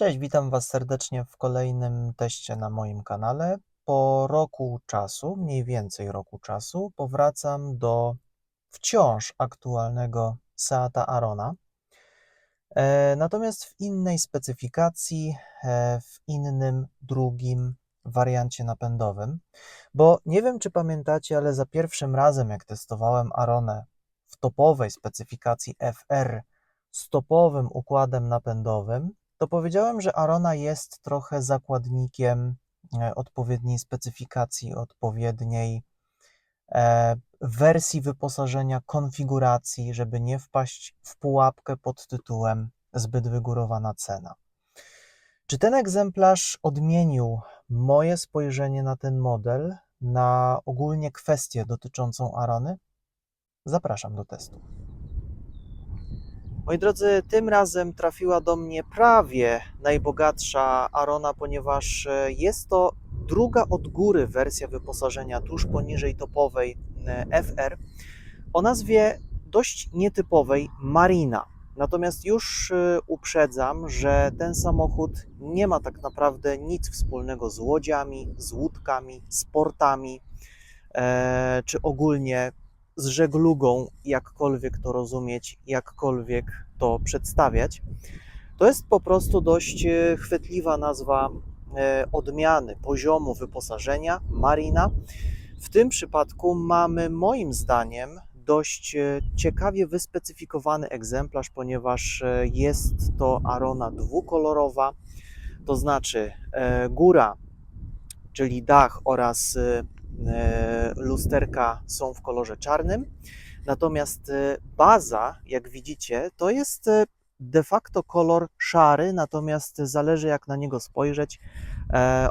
Cześć, witam Was serdecznie w kolejnym teście na moim kanale. Po roku czasu, mniej więcej roku czasu, powracam do wciąż aktualnego Seata Arona. E, natomiast w innej specyfikacji, e, w innym, drugim wariancie napędowym, bo nie wiem, czy pamiętacie, ale za pierwszym razem, jak testowałem Aronę w topowej specyfikacji FR z topowym układem napędowym, to powiedziałem, że Arona jest trochę zakładnikiem e, odpowiedniej specyfikacji, odpowiedniej e, wersji wyposażenia, konfiguracji, żeby nie wpaść w pułapkę pod tytułem zbyt wygórowana cena. Czy ten egzemplarz odmienił moje spojrzenie na ten model, na ogólnie kwestię dotyczącą Arony? Zapraszam do testu. Moi drodzy, tym razem trafiła do mnie prawie najbogatsza Arona, ponieważ e, jest to druga od góry wersja wyposażenia, tuż poniżej topowej e, FR, o nazwie dość nietypowej Marina. Natomiast już e, uprzedzam, że ten samochód nie ma tak naprawdę nic wspólnego z łodziami, z łódkami, sportami, czy ogólnie z żeglugą, jakkolwiek to rozumieć, jakkolwiek to przedstawiać. To jest po prostu dość e, chwytliwa nazwa e, odmiany poziomu wyposażenia Marina. W tym przypadku mamy moim zdaniem dość e, ciekawie wyspecyfikowany egzemplarz, ponieważ jest to arona dwukolorowa, to znaczy góra, czyli dach oraz lusterka są w kolorze czarnym, natomiast e, baza, jak widzicie, to jest e, de facto kolor szary, natomiast zależy jak na niego spojrzeć.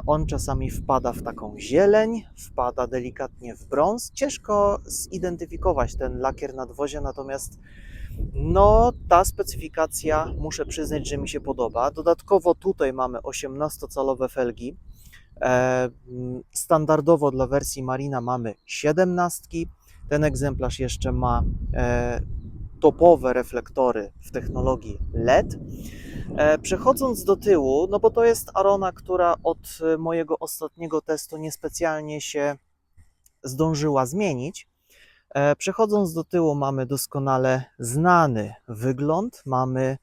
On czasami wpada w taką zieleń, wpada delikatnie w brąz. Ciężko zidentyfikować ten lakier nadwozia, natomiast no, ta specyfikacja muszę przyznać, że mi się podoba. Dodatkowo tutaj mamy 18-calowe felgi, E, standardowo dla wersji Marina mamy 17. Ten egzemplarz jeszcze ma e, topowe reflektory w technologii LED. E, przechodząc do tyłu, no bo to jest Arona, która od mojego ostatniego testu niespecjalnie się zdążyła zmienić. Przechodząc do tyłu, mamy doskonale znany wygląd. Mamy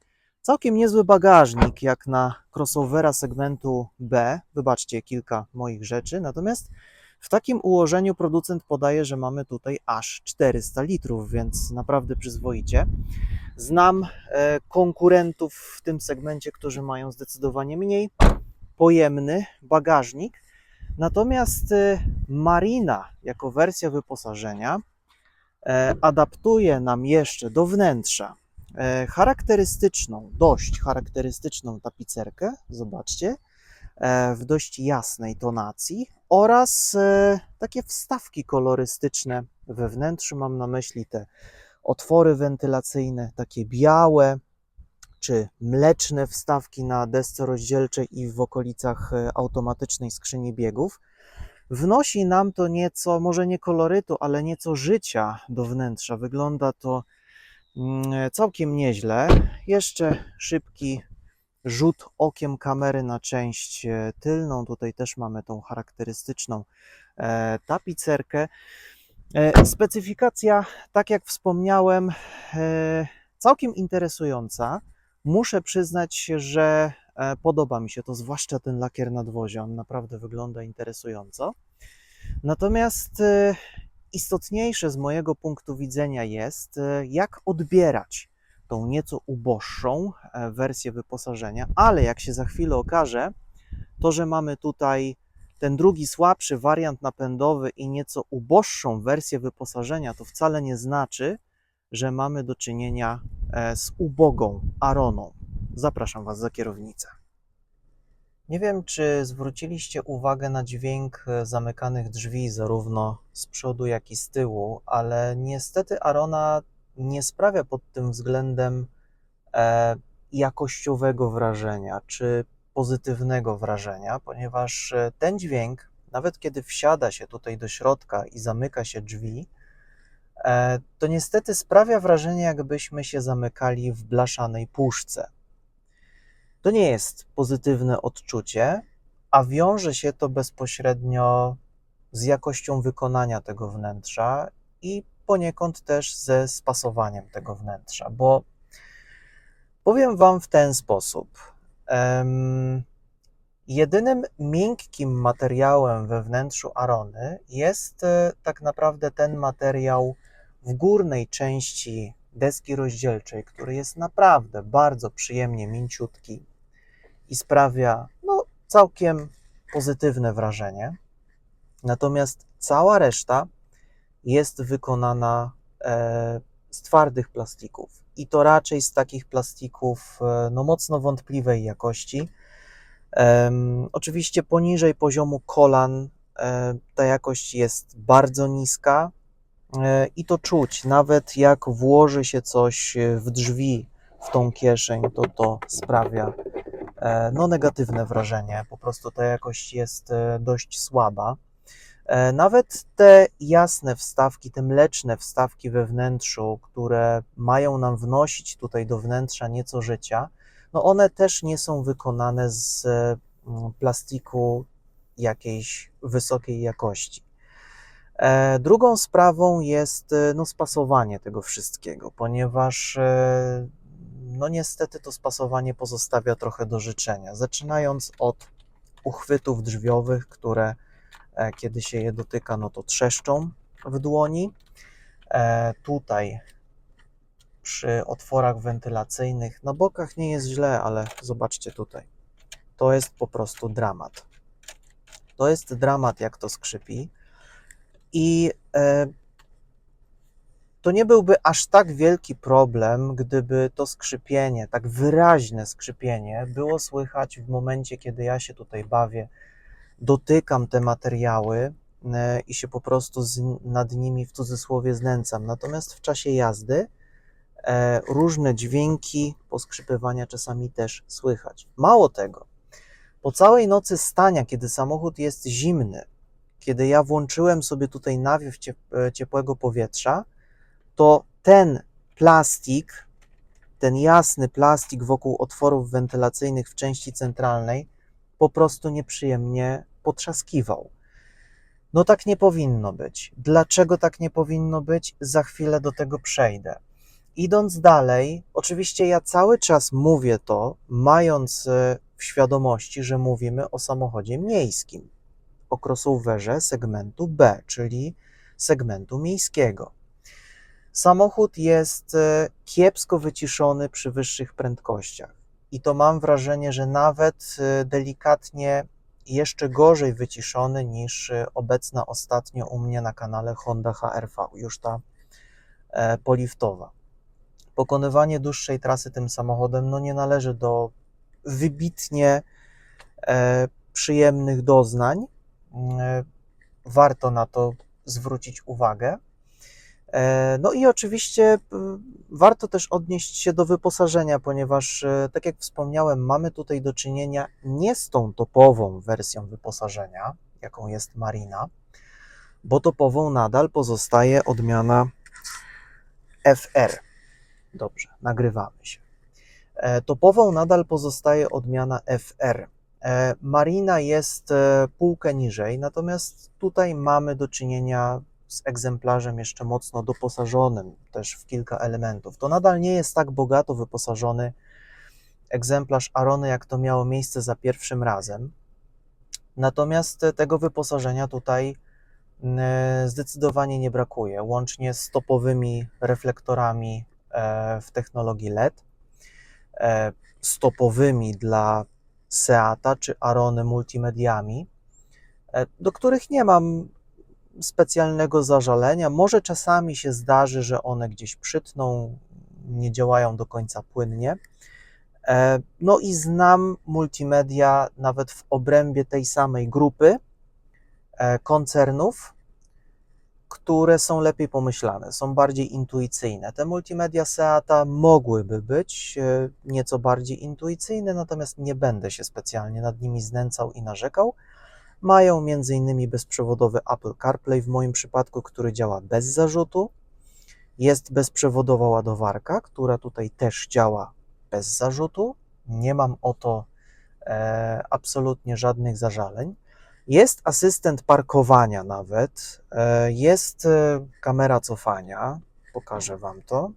Całkiem niezły bagażnik jak na crossovera segmentu B. Wybaczcie kilka moich rzeczy. Natomiast w takim ułożeniu producent podaje, że mamy tutaj aż 400 litrów, więc naprawdę przyzwoicie. Znam e, konkurentów w tym segmencie, którzy mają zdecydowanie mniej pojemny bagażnik. Natomiast e, Marina jako wersja wyposażenia e, adaptuje nam jeszcze do wnętrza E, charakterystyczną, dość charakterystyczną tapicerkę, zobaczcie, e, w dość jasnej tonacji oraz e, takie wstawki kolorystyczne we wnętrzu. Mam na myśli te otwory wentylacyjne, takie białe czy mleczne wstawki na desce rozdzielczej i w okolicach automatycznej skrzyni biegów. Wnosi nam to nieco, może nie kolorytu, ale nieco życia do wnętrza. Wygląda to Mm, całkiem nieźle. Jeszcze szybki rzut okiem kamery na część e, tylną. Tutaj też mamy tą charakterystyczną e, tapicerkę. E, specyfikacja, tak jak wspomniałem, całkiem interesująca. Muszę przyznać, że podoba mi się to, zwłaszcza ten lakier nadwozia. On naprawdę wygląda interesująco. Natomiast istotniejsze z mojego punktu widzenia jest, e, jak odbierać tą nieco uboższą e, wersję wyposażenia, ale jak się za chwilę okaże, to, że mamy tutaj ten drugi słabszy wariant napędowy i nieco uboższą wersję wyposażenia, to wcale nie znaczy, że mamy do czynienia e, z ubogą Aroną. Zapraszam Was za kierownicę. Nie wiem, czy zwróciliście uwagę na dźwięk e, zamykanych drzwi, zarówno z przodu, jak i z tyłu, ale niestety Arona nie sprawia pod tym względem e, jakościowego wrażenia czy pozytywnego wrażenia, ponieważ e, ten dźwięk, nawet kiedy wsiada się tutaj do środka i zamyka się drzwi, e, to niestety sprawia wrażenie, jakbyśmy się zamykali w blaszanej puszce. To nie jest pozytywne odczucie, a wiąże się to bezpośrednio z jakością wykonania tego wnętrza i poniekąd też ze spasowaniem tego wnętrza, bo powiem Wam w ten sposób. em, Jedynym miękkim materiałem we wnętrzu Arony jest e, tak naprawdę ten materiał w górnej części deski rozdzielczej, który jest naprawdę bardzo przyjemnie mięciutki i sprawia no, całkiem pozytywne wrażenie. Natomiast cała reszta jest wykonana e, z twardych plastików i to raczej z takich plastików e, no, mocno wątpliwej jakości. Em, oczywiście poniżej poziomu kolan e, ta jakość jest bardzo niska e, i to czuć. Nawet jak włoży się coś w drzwi, w tą kieszeń, to to sprawia e, no, negatywne wrażenie. Po prostu ta jakość jest e, dość słaba. E, Nawet te jasne wstawki, te mleczne wstawki we wnętrzu, które mają nam wnosić tutaj do wnętrza nieco życia, no one też nie są wykonane z mm, plastiku jakiejś wysokiej jakości. E, Drugą sprawą jest e, no, spasowanie tego wszystkiego, ponieważ e, no niestety to spasowanie pozostawia trochę do życzenia. Zaczynając od uchwytów drzwiowych, które kiedy się je dotyka, no to trzeszczą w dłoni. Tutaj przy otworach wentylacyjnych na bokach nie jest źle, ale zobaczcie tutaj. To jest po prostu dramat. To jest dramat, jak to skrzypi. I e, to nie byłby aż tak wielki problem, gdyby to skrzypienie, tak wyraźne skrzypienie, było słychać w momencie, kiedy ja się tutaj bawię, dotykam te materiały e, i się po prostu z, nad nimi w cudzysłowie znęcam. Natomiast w czasie jazdy e, różne dźwięki poskrzypywania czasami też słychać. Mało tego, po całej nocy stania, kiedy samochód jest zimny, kiedy ja włączyłem sobie tutaj nawiew e, ciepłego powietrza, to ten plastik, ten jasny plastik wokół otworów wentylacyjnych w części centralnej po prostu nieprzyjemnie potrzaskiwał. No tak nie powinno być. Dlaczego tak nie powinno być? Za chwilę do tego przejdę. Idąc dalej, oczywiście ja cały czas mówię to, mając e, w świadomości, że mówimy o samochodzie miejskim, o crossoverze segmentu B, czyli segmentu miejskiego. Samochód jest e, kiepsko wyciszony przy wyższych prędkościach. I to mam wrażenie, że nawet e, delikatnie jeszcze gorzej wyciszony niż e, obecna ostatnio u mnie na kanale Honda HRV, już ta poliftowa. Pokonywanie dłuższej trasy tym samochodem no nie należy do wybitnie przyjemnych doznań. E, warto na to zwrócić uwagę. E, No i oczywiście y, warto też odnieść się do wyposażenia, ponieważ, e, tak jak wspomniałem, mamy tutaj do czynienia nie z tą topową wersją wyposażenia, jaką jest Marina, bo topową nadal pozostaje odmiana FR. Dobrze, nagrywamy się. E, Topową nadal pozostaje odmiana FR. E, Marina jest e, półkę niżej, natomiast tutaj mamy do czynienia z egzemplarzem jeszcze mocno doposażonym też w kilka elementów. To nadal nie jest tak bogato wyposażony egzemplarz Arony, jak to miało miejsce za pierwszym razem. Natomiast tego wyposażenia tutaj zdecydowanie nie brakuje, łącznie z topowymi reflektorami e, w technologii LED, e, stopowymi dla Seata czy Arony multimediami, e, do których nie mam specjalnego zażalenia. Może czasami się zdarzy, że one gdzieś przytną, nie działają do końca płynnie. E, No i znam multimedia nawet w obrębie tej samej grupy e, koncernów, które są lepiej pomyślane, są bardziej intuicyjne. Te multimedia Seata mogłyby być e, nieco bardziej intuicyjne, natomiast nie będę się specjalnie nad nimi znęcał i narzekał. Mają m.in. bezprzewodowy Apple CarPlay w moim przypadku, który działa bez zarzutu. Jest bezprzewodowa ładowarka, która tutaj też działa bez zarzutu. Nie mam o to e, absolutnie żadnych zażaleń. Jest asystent parkowania nawet, e, jest e, kamera cofania, pokażę Wam to.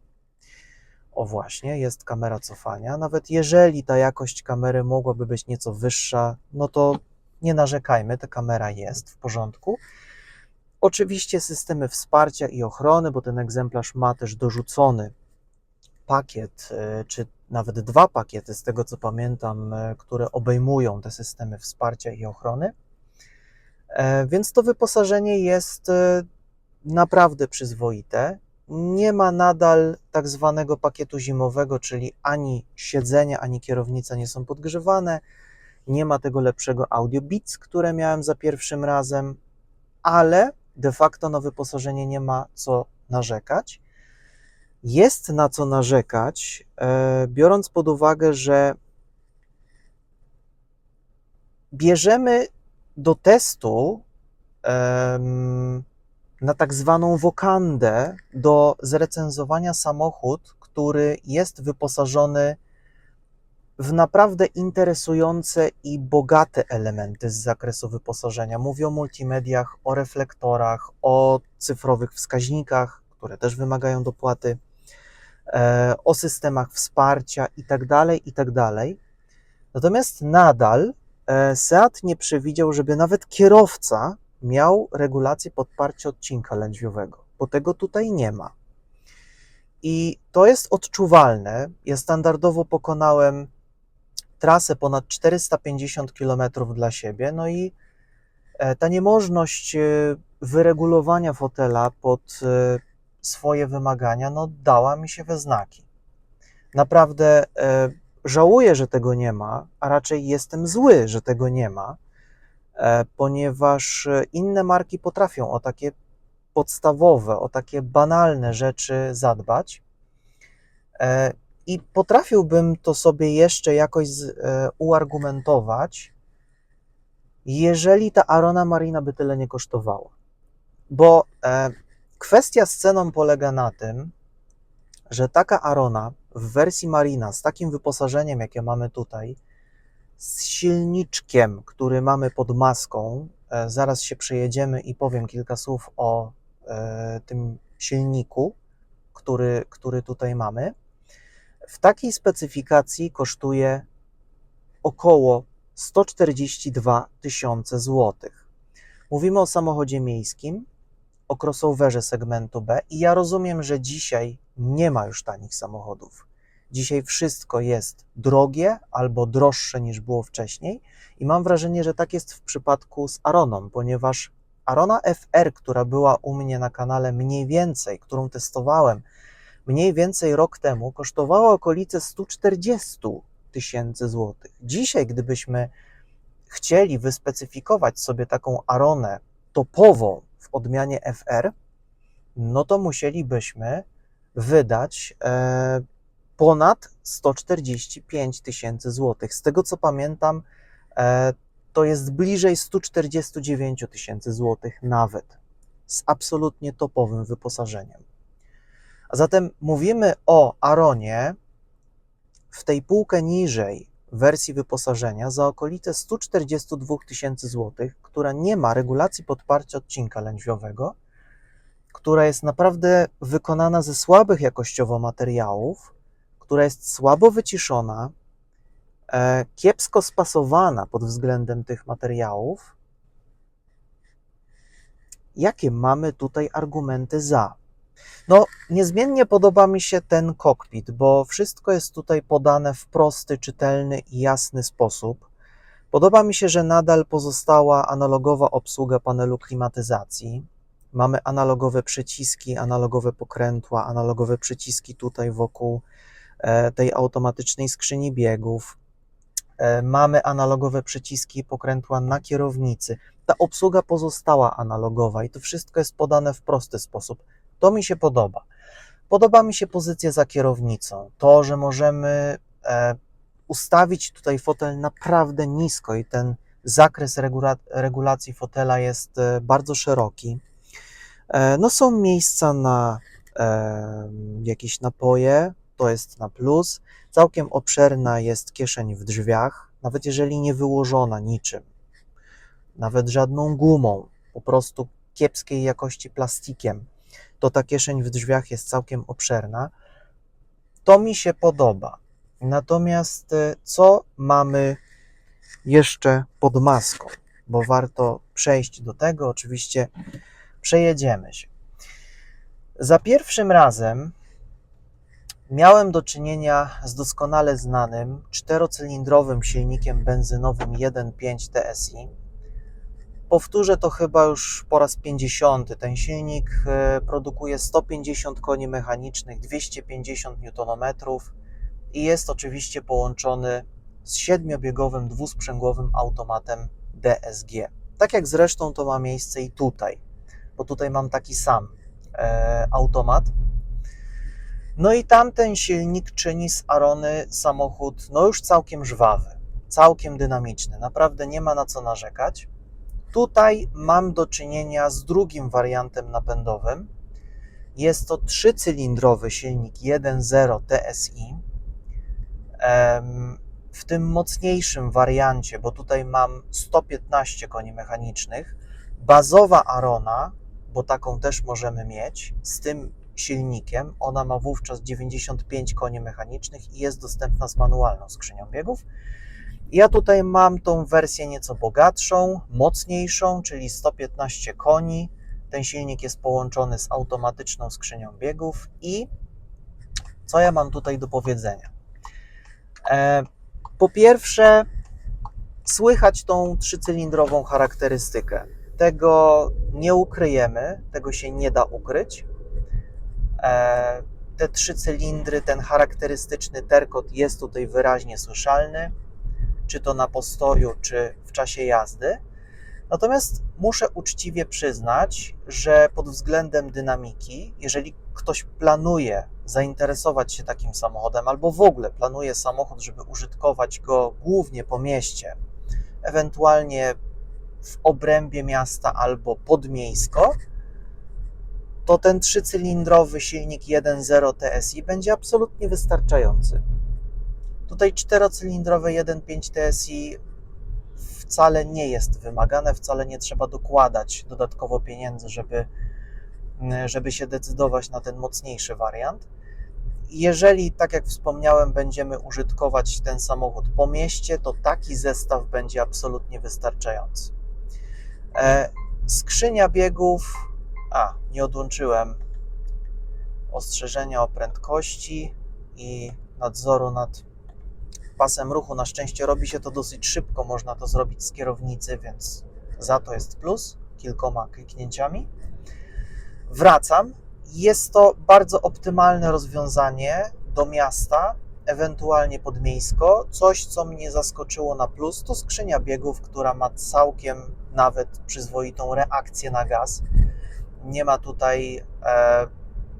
O właśnie, jest kamera cofania. Nawet jeżeli ta jakość kamery mogłaby być nieco wyższa, no to nie narzekajmy, ta kamera jest w porządku. Oczywiście systemy wsparcia i ochrony, bo ten egzemplarz ma też dorzucony pakiet, e, czy nawet dwa pakiety, z tego co pamiętam, które obejmują te systemy wsparcia i ochrony. E, Więc to wyposażenie jest e, naprawdę przyzwoite. Nie ma nadal tak zwanego pakietu zimowego, czyli ani siedzenia, ani kierownica nie są podgrzewane. Nie ma tego lepszego audio Beats, które miałem za pierwszym razem, ale de facto na wyposażenie nie ma co narzekać. Jest na co narzekać, e, biorąc pod uwagę, że bierzemy do testu em, na tak zwaną wokandę do zrecenzowania samochód, który jest wyposażony w naprawdę interesujące i bogate elementy z zakresu wyposażenia. Mówię o multimediach, o reflektorach, o cyfrowych wskaźnikach, które też wymagają dopłaty, e, o systemach wsparcia itd., itd. Natomiast nadal Seat nie przewidział, żeby nawet kierowca miał regulację podparcia odcinka lędźwiowego, bo tego tutaj nie ma. I to jest odczuwalne. Ja standardowo pokonałem trasę ponad 450 km dla siebie, no i e, ta niemożność e, wyregulowania fotela pod e, swoje wymagania, no dała mi się we znaki. Naprawdę e, żałuję, że tego nie ma, a raczej jestem zły, że tego nie ma, e, ponieważ e, inne marki potrafią o takie podstawowe, o takie banalne rzeczy zadbać. E, I potrafiłbym to sobie jeszcze jakoś uargumentować, jeżeli ta Arona Marina by tyle nie kosztowała. Bo kwestia z ceną polega na tym, że taka Arona w wersji Marina z takim wyposażeniem, jakie mamy tutaj, z silniczkiem, który mamy pod maską, e, zaraz się przejedziemy i powiem kilka słów o e, tym silniku, który, który tutaj mamy, w takiej specyfikacji kosztuje około 142 tysiące złotych. Mówimy o samochodzie miejskim, o crossoverze segmentu B i ja rozumiem, że dzisiaj nie ma już tanich samochodów. Dzisiaj wszystko jest drogie albo droższe niż było wcześniej i mam wrażenie, że tak jest w przypadku z Aroną, ponieważ Arona FR, która była u mnie na kanale mniej więcej, którą testowałem mniej więcej rok temu, kosztowała okolice 140 tysięcy złotych. Dzisiaj, gdybyśmy chcieli wyspecyfikować sobie taką Aronę topową w odmianie FR, no to musielibyśmy wydać e, ponad 145 tysięcy złotych. Z tego co pamiętam, e, to jest bliżej 149 tysięcy złotych nawet, z absolutnie topowym wyposażeniem. A zatem mówimy o Aronie w tej półkę niżej wersji wyposażenia za okolice 142 tysięcy złotych, która nie ma regulacji podparcia odcinka lędźwiowego, która jest naprawdę wykonana ze słabych jakościowo materiałów, która jest słabo wyciszona, e, kiepsko spasowana pod względem tych materiałów. Jakie mamy tutaj argumenty za? No, niezmiennie podoba mi się ten kokpit, bo wszystko jest tutaj podane w prosty, czytelny i jasny sposób. Podoba mi się, że nadal pozostała analogowa obsługa panelu klimatyzacji. Mamy analogowe przyciski, analogowe pokrętła, analogowe przyciski tutaj wokół e, tej automatycznej skrzyni biegów. E, Mamy analogowe przyciski pokrętła na kierownicy. Ta obsługa pozostała analogowa i to wszystko jest podane w prosty sposób. To mi się podoba. Podoba mi się pozycja za kierownicą. To, że możemy e, ustawić tutaj fotel naprawdę nisko i ten zakres regula regulacji fotela jest bardzo szeroki. E, no są miejsca na e, jakieś napoje, to jest na plus. Całkiem obszerna jest kieszeń w drzwiach, nawet jeżeli nie wyłożona niczym, nawet żadną gumą, po prostu kiepskiej jakości plastikiem, to ta kieszeń w drzwiach jest całkiem obszerna. To mi się podoba. Natomiast e, co mamy jeszcze pod maską? Bo warto przejść do tego. Oczywiście przejedziemy się. Za pierwszym razem miałem do czynienia z doskonale znanym czterocylindrowym silnikiem benzynowym 1.5 TSI. Powtórzę to chyba już po raz 50. Ten silnik e, produkuje 150 koni mechanicznych, 250 Nm i jest oczywiście połączony z siedmiobiegowym dwusprzęgłowym automatem DSG. Tak jak zresztą to ma miejsce i tutaj, bo tutaj mam taki sam e, automat. No i tamten silnik czyni z Arony samochód no już całkiem żwawy, całkiem dynamiczny. Naprawdę nie ma na co narzekać. Tutaj mam do czynienia z drugim wariantem napędowym. Jest to trzycylindrowy silnik 1.0 TSI. W tym mocniejszym wariancie, bo tutaj mam 115 koni mechanicznych, bazowa Arona, bo taką też możemy mieć, z tym silnikiem, ona ma wówczas 95 koni mechanicznych i jest dostępna z manualną skrzynią biegów. Ja tutaj mam tą wersję nieco bogatszą, mocniejszą, czyli 115 koni. Ten silnik jest połączony z automatyczną skrzynią biegów i co ja mam tutaj do powiedzenia? E, po pierwsze, słychać tą trzycylindrową charakterystykę. Tego nie ukryjemy, tego się nie da ukryć. E, te trzy cylindry, ten charakterystyczny terkot jest tutaj wyraźnie słyszalny czy to na postoju, czy w czasie jazdy. Natomiast muszę uczciwie przyznać, że pod względem dynamiki, jeżeli ktoś planuje zainteresować się takim samochodem, albo w ogóle planuje samochód, żeby użytkować go głównie po mieście, ewentualnie w obrębie miasta albo podmiejsko, to ten trzycylindrowy silnik 1.0 TSI będzie absolutnie wystarczający. Tutaj czterocylindrowe 1.5 TSI wcale nie jest wymagane, wcale nie trzeba dokładać dodatkowo pieniędzy, żeby, żeby się decydować na ten mocniejszy wariant. Jeżeli, tak jak wspomniałem, będziemy użytkować ten samochód po mieście, to taki zestaw będzie absolutnie wystarczający. E, skrzynia biegów. A, nie odłączyłem ostrzeżenia o prędkości i nadzoru nad pasem ruchu. Na szczęście robi się to dosyć szybko, można to zrobić z kierownicy, więc za to jest plus kilkoma kliknięciami. Wracam. Jest to bardzo optymalne rozwiązanie do miasta, ewentualnie podmiejsko. Coś, co mnie zaskoczyło na plus, to skrzynia biegów, która ma całkiem nawet przyzwoitą reakcję na gaz. Nie ma tutaj e,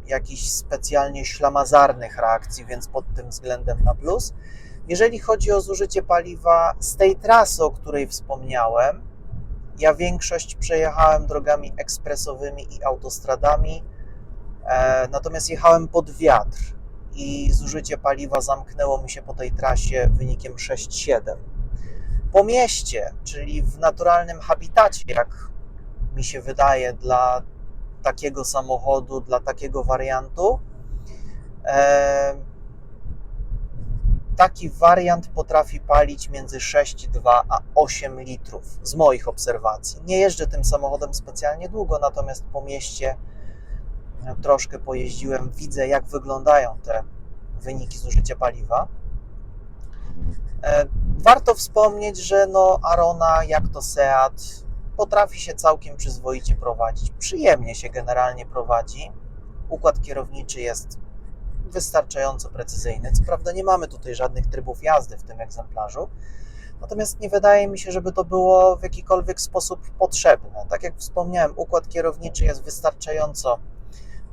jakichś specjalnie ślamazarnych reakcji, więc pod tym względem na plus. Jeżeli chodzi o zużycie paliwa z tej trasy, o której wspomniałem, ja większość przejechałem drogami ekspresowymi i autostradami, e, natomiast jechałem pod wiatr i zużycie paliwa zamknęło mi się po tej trasie wynikiem 6,7. Po mieście, czyli w naturalnym habitacie, jak mi się wydaje, dla takiego samochodu, dla takiego wariantu, e, taki wariant potrafi palić między 6,2 a 8 litrów z moich obserwacji. Nie jeżdżę tym samochodem specjalnie długo, natomiast po mieście troszkę pojeździłem, widzę jak wyglądają te wyniki zużycia paliwa. E, warto wspomnieć, że no Arona, jak to Seat, potrafi się całkiem przyzwoicie prowadzić. Przyjemnie się generalnie prowadzi. Układ kierowniczy jest wystarczająco precyzyjny. Co prawda nie mamy tutaj żadnych trybów jazdy w tym egzemplarzu, natomiast nie wydaje mi się, żeby to było w jakikolwiek sposób potrzebne. Tak jak wspomniałem, układ kierowniczy jest wystarczająco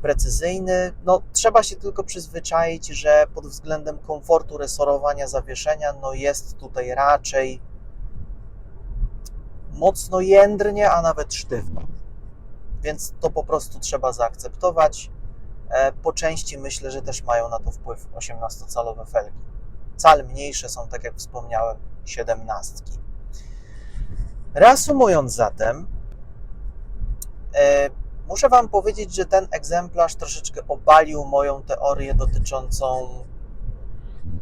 precyzyjny. No, trzeba się tylko przyzwyczaić, że pod względem komfortu resorowania zawieszenia no jest tutaj raczej mocno jędrnie, a nawet sztywno. Więc to po prostu trzeba zaakceptować. Po części myślę, że też mają na to wpływ 18-calowe felgi. cal mniejsze są, tak jak wspomniałem, siedemnastki. Reasumując zatem, e, muszę Wam powiedzieć, że ten egzemplarz troszeczkę obalił moją teorię dotyczącą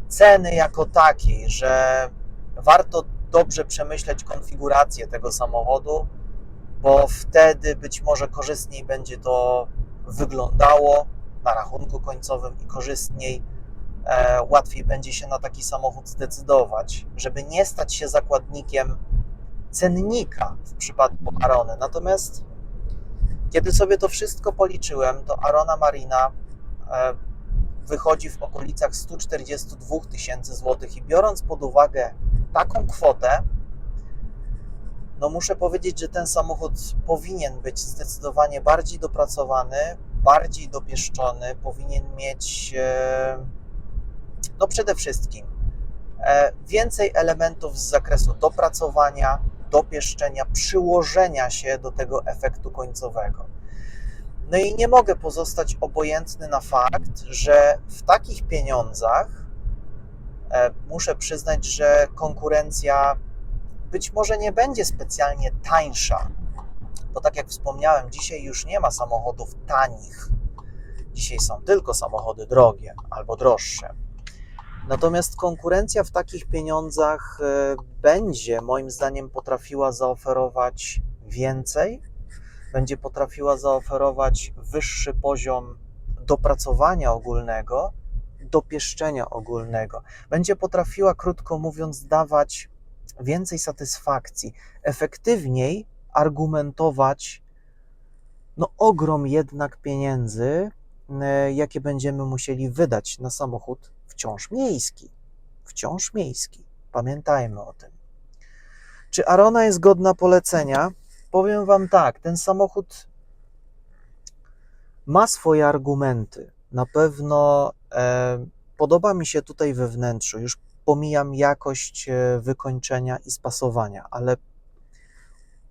ceny jako takiej, że warto dobrze przemyśleć konfigurację tego samochodu, bo wtedy być może korzystniej będzie to wyglądało na rachunku końcowym i korzystniej, e, łatwiej będzie się na taki samochód zdecydować, żeby nie stać się zakładnikiem cennika w przypadku Arony. Natomiast kiedy sobie to wszystko policzyłem, to Arona Marina e, wychodzi w okolicach 142 tysięcy złotych i biorąc pod uwagę taką kwotę, no muszę powiedzieć, że ten samochód powinien być zdecydowanie bardziej dopracowany, bardziej dopieszczony, powinien mieć e, no przede wszystkim e, więcej elementów z zakresu dopracowania, dopieszczenia, przyłożenia się do tego efektu końcowego. No i nie mogę pozostać obojętny na fakt, że w takich pieniądzach e, muszę przyznać, że konkurencja być może nie będzie specjalnie tańsza, bo tak jak wspomniałem, dzisiaj już nie ma samochodów tanich. Dzisiaj są tylko samochody drogie albo droższe. Natomiast konkurencja w takich pieniądzach e, będzie, moim zdaniem, potrafiła zaoferować więcej, będzie potrafiła zaoferować wyższy poziom dopracowania ogólnego, dopieszczenia ogólnego. Będzie potrafiła, krótko mówiąc, dawać więcej satysfakcji, efektywniej argumentować no, ogrom jednak pieniędzy, e, jakie będziemy musieli wydać na samochód wciąż miejski. Wciąż miejski. Pamiętajmy o tym. Czy Arona jest godna polecenia? Powiem Wam tak, ten samochód ma swoje argumenty. Na pewno e, podoba mi się tutaj we wnętrzu. Już pomijam jakość e, wykończenia i spasowania, ale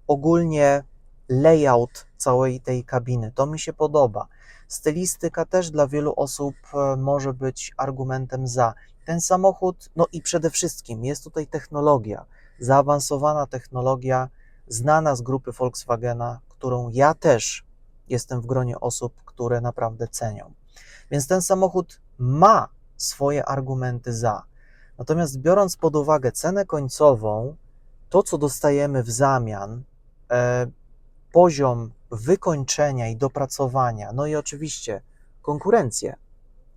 ogólnie layout całej tej kabiny to mi się podoba. Stylistyka też dla wielu osób e, może być argumentem za. Ten samochód, no i przede wszystkim jest tutaj technologia, zaawansowana technologia, znana z grupy Volkswagena, którą ja też jestem w gronie osób, które naprawdę cenią. Więc ten samochód ma swoje argumenty za. Natomiast biorąc pod uwagę cenę końcową, to co dostajemy w zamian, e, poziom wykończenia i dopracowania, no i oczywiście konkurencję.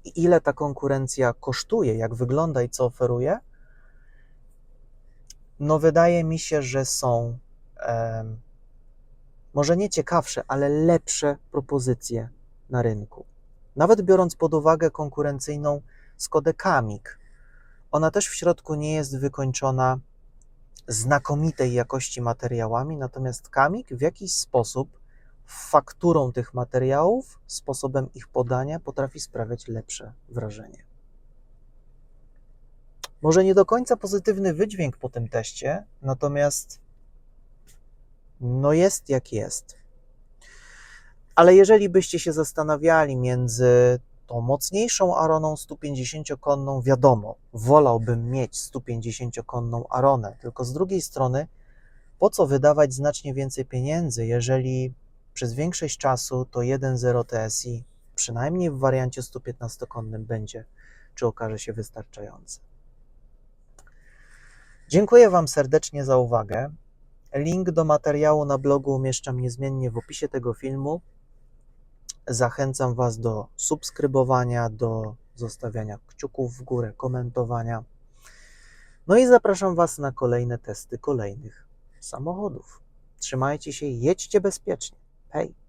I ile ta konkurencja kosztuje, jak wygląda i co oferuje, no wydaje mi się, że są e, może nie ciekawsze, ale lepsze propozycje na rynku. Nawet biorąc pod uwagę konkurencyjną Skodę Kamik, ona też w środku nie jest wykończona znakomitej jakości materiałami, natomiast Kamik w jakiś sposób fakturą tych materiałów, sposobem ich podania potrafi sprawiać lepsze wrażenie. Może nie do końca pozytywny wydźwięk po tym teście, natomiast no jest jak jest. Ale jeżeli byście się zastanawiali między tą mocniejszą Aroną 150-konną, wiadomo, wolałbym mieć 150-konną Aronę, tylko z drugiej strony, po co wydawać znacznie więcej pieniędzy, jeżeli przez większość czasu to 1.0 TSI, przynajmniej w wariancie 115-konnym, będzie, czy okaże się wystarczające. Dziękuję Wam serdecznie za uwagę. Link do materiału na blogu umieszczam niezmiennie w opisie tego filmu. Zachęcam Was do subskrybowania, do zostawiania kciuków w górę, komentowania. No i zapraszam Was na kolejne testy kolejnych samochodów. Trzymajcie się, jedźcie bezpiecznie. Hej!